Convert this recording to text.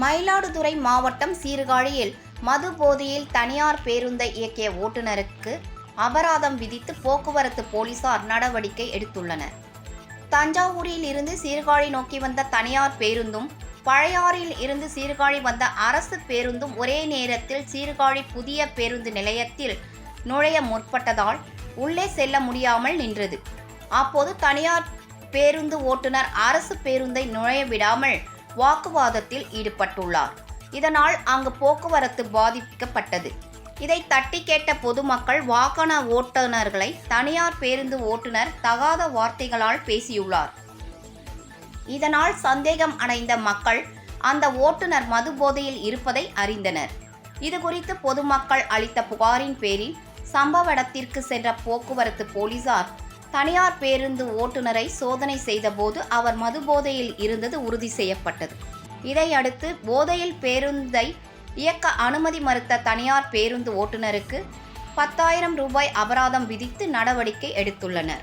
மயிலாடுதுறை மாவட்டம் சீர்காழியில் மது போதையில் தனியார் பேருந்தை இயக்கிய ஓட்டுநருக்கு அபராதம் விதித்து போக்குவரத்து போலீசார் நடவடிக்கை எடுத்துள்ளனர். தஞ்சாவூரில் இருந்து சீர்காழி நோக்கி வந்த தனியார் பேருந்தும் பழையாறில் இருந்து சீர்காழி வந்த அரசு பேருந்தும் ஒரே நேரத்தில் சீர்காழி புதிய பேருந்து நிலையத்தில் நுழைய முற்பட்டதால் உள்ளே செல்ல முடியாமல் நின்றது. அப்போது தனியார் பேருந்து ஓட்டுநர் அரசு பேருந்தை நுழைய விடாமல் வாக்குவாதத்தில் ஈடுபட்டுள்ளார். இதனால் அங்கு போக்குவரத்து பாதிக்கப்பட்டது. இதை தட்டி கேட்ட பொதுமக்கள் வாகன ஓட்டுநர்களை தனியார் பேருந்து ஓட்டுநர் தகாத வார்த்தைகளால் பேசியுள்ளார். இதனால் சந்தேகம் அடைந்த மக்கள் அந்த ஓட்டுநர் மது போதையில் இருப்பதை அறிந்தனர். இது குறித்து பொதுமக்கள் அளித்த புகாரின் பேரில் சம்பவ இடத்திற்கு சென்ற போக்குவரத்து போலீசார் தனியார் பேருந்து ஓட்டுநரை சோதனை செய்தபோது அவர் மது போதையில் இருந்தது உறுதி செய்யப்பட்டது. இதையடுத்து போதையில் பேருந்தை இயக்க அனுமதி மறுத்த தனியார் பேருந்து ஓட்டுநருக்கு பத்தாயிரம் ரூபாய் அபராதம் விதித்து நடவடிக்கை எடுத்துள்ளனர்.